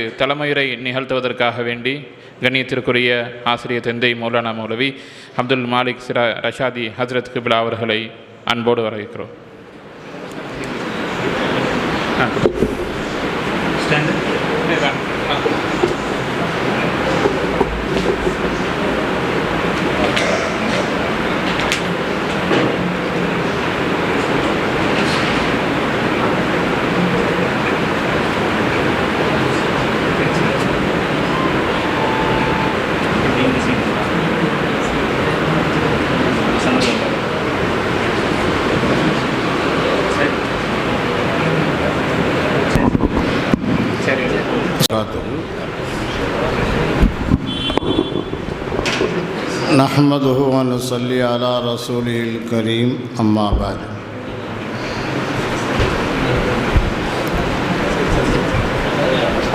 தலைமையுரை நிகழ்த்துவதற்காக வேண்டி கண்ணியத்திற்குரிய ஆசிரியர் தந்தை மௌலானா மௌலவி அப்துல் மாலிக் சிரா ரஷாதி ஹசரத் கிபிலா அவர்களை அன்போடு வரவேற்கிறோம். نحمده ونصلي على رسوله الكريم، أما بعد.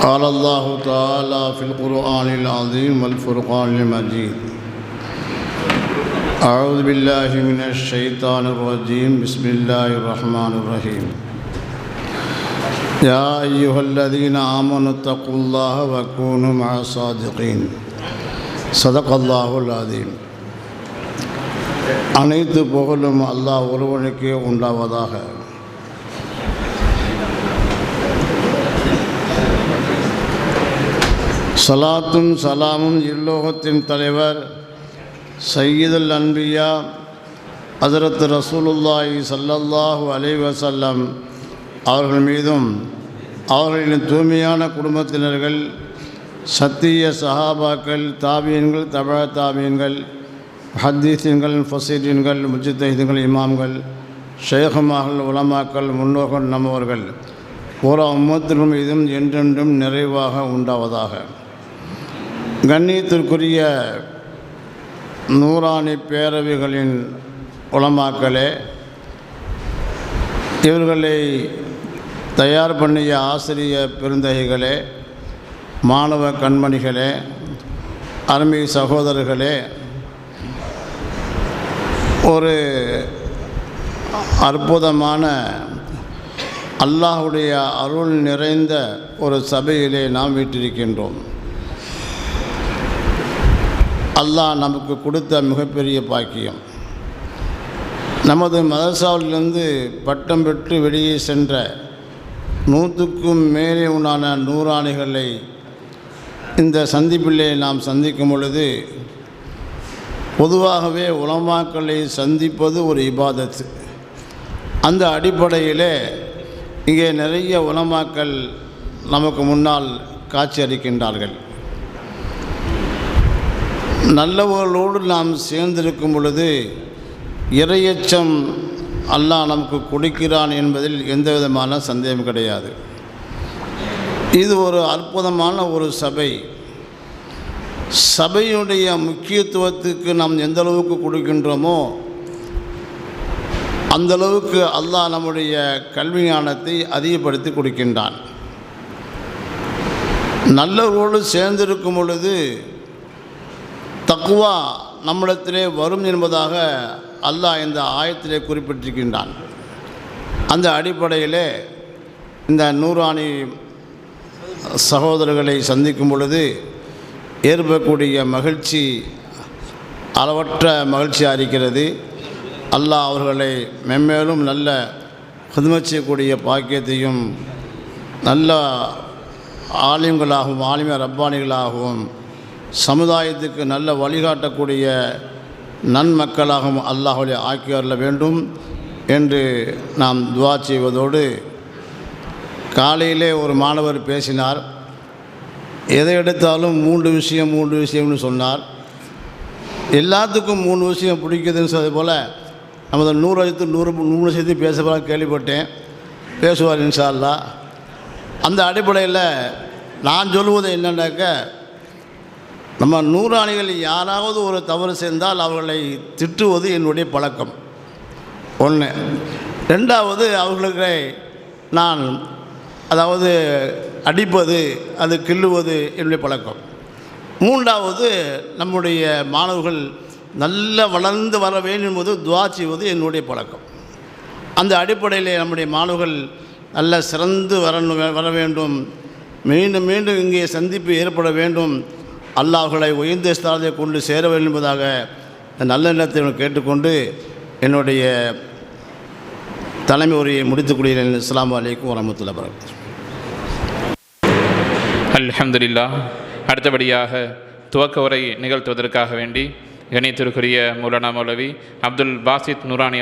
قال الله تعالى في القرآن العظيم والفرقان المجيد. أعوذ بالله من الشيطان الرجيم، بسم الله الرحمن الرحيم. يا أيها الذين آمنوا اتقوا الله وكونوا مع الصادقين. சதகல்லாஹுல் அதீம் அனைத்து புகழும் அல்லாஹ் ஒருவனுக்கே உண்டாவதாக. சலாத்தும் சலாமும் இல்லோகத்தின் தலைவர் சையீதுல் அன்பியா ஹசரத் ரசூலுல்லாஹி சல்லல்லாஹு அலைவசல்லம் அவர்கள் மீதும் அவர்களின் தூய்மையான குடும்பத்தினர்கள் சத்திய சஹாபாக்கள் தாபியன்கள் தமிழ தாபியன்கள் ஹத்தீசீன்கள் ஃபசீரீன்கள் முஜித்தீன்கள் இமாம்கள் ஷேகமாகல் உலமாக்கள் முன்னோர்கள் நம்மவர்கள். ஒரு உம்மத்தின் இதும் என்றென்றும் நிறைவாக உண்டாவதாக. கண்ணியத்திற்குரிய நூறாணி பேரவைகளின் உலமாக்களே இவர்களை தயார் பண்ணிய ஆசிரிய பெருந்தகைகளே மாணவ கண்மணிகளே அருமை சகோதரர்களே ஒரு அற்புதமான அல்லாஹுடைய அருள் நிறைந்த ஒரு சபையிலே நாம் வீட்டிருக்கின்றோம். அல்லாஹ் நமக்கு கொடுத்த மிகப்பெரிய பாக்கியம். நமது மதரசாவிலிருந்து பட்டம் பெற்று வெளியே சென்ற நூற்றுக்கும் மேலே உண்டான நூறாணிகளை இந்த சந்திப்பிலே நாம் சந்திக்கும் பொழுது பொதுவாகவே உலமாக்களை சந்திப்பது ஒரு இபாதத்து. அந்த அடிப்படையிலே இங்கே நிறைய உலமாக்கள் நமக்கு முன்னால் காட்சி அளிக்கின்றார்கள். நல்லவர்களோடு நாம் சேர்ந்திருக்கும் பொழுது இரையச்சம் அல்லாஹ் நமக்கு கொடுக்கிறான் என்பதில் எந்த விதமான சந்தேகம் கிடையாது. இது ஒரு அற்புதமான ஒரு சபை. சபையுடைய முக்கியத்துவத்துக்கு நாம் எந்த அளவுக்கு கொடுக்கின்றோமோ அந்த அளவுக்கு அல்லாஹ் நம்முடைய கல்வி ஞானத்தை அதிகப்படுத்தி கொடுக்கின்றான். நல்லவர்களோடு சேர்ந்திருக்கும் பொழுது தக்குவா நம்மிடத்திலே வரும் என்பதாக அல்லாஹ் இந்த ஆயத்திலே குறிப்பிட்டிருக்கின்றான். அந்த அடிப்படையிலே இந்த நூறாணி சகோதரர்களை சந்திக்கும் பொழுது ஏற்படக்கூடிய மகிழ்ச்சி அளவற்ற மகிழ்ச்சியாக இருக்கிறது அல்லாஹ் அவர்களை மென்மேலும் நல்ல புதுமை செய்யக்கூடிய பாக்கியத்தையும் நல்ல ஆலிம்களாகவும் ஆலிம ரப்பானிகளாகவும் சமுதாயத்துக்கு நல்ல வழிகாட்டக்கூடிய நன்மக்களாகவும் அல்லாஹ் ஆக்கி வரல வேண்டும் என்று நாம் துவா செய்வதோடு காலையிலே ஒரு மாணவர் பேசினார். எதை எடுத்தாலும் மூன்று விஷயம் மூன்று விஷயம்னு சொன்னார். எல்லாத்துக்கும் மூணு விஷயம் பிடிக்குதுன்னு சொன்னது போல் நமது நூறு வயது நூறு நூறு சேர்த்து பேச கேள்விப்பட்டேன். பேசுவார் இன்ஷா அல்லாஹ் அந்த அடிப்படையில் நான் சொல்வது என்னன்னாக்க நம்ம நூறாணிகள் யாராவது ஒரு தவறு செய்தால் அவர்களை திட்டுவது என்னுடைய பழக்கம். ஒன்று ரெண்டாவது அவர்களுக்கு நான் அதாவது அடிப்பது அது கிள்ளுவது என்னுடைய பழக்கம். மூன்றாவது நம்முடைய மாணவர்கள் நல்ல வளர்ந்து வர வேண்டும் போது துவா செய்வது என்னுடைய பழக்கம். அந்த அடிப்படையில் நம்முடைய மாணவர்கள் நல்ல சிறந்து வரணும் வர வேண்டும். மீண்டும் மீண்டும் இங்கே சந்திப்பு ஏற்பட வேண்டும். அல்லாஹ்களை உயர்ந்த ஸ்தானத்தை கொண்டு சேர வேண்டும் என்பதாக நல்ல எண்ணத்தை கேட்டுக்கொண்டு என்னுடைய தலைமை உரையை முடித்துக் கொள்கிறேன். இஸ்லாம் வலைக்கும் வரமத்துள்ள வரகம் அல்ஹம்துலில்லா அடுத்தபடியாக துவக்க உரை நிகழ்த்துவதற்காக வேண்டி கணித்திற்குரிய மூலனா மௌலவி அப்துல் பாசித் நூரானி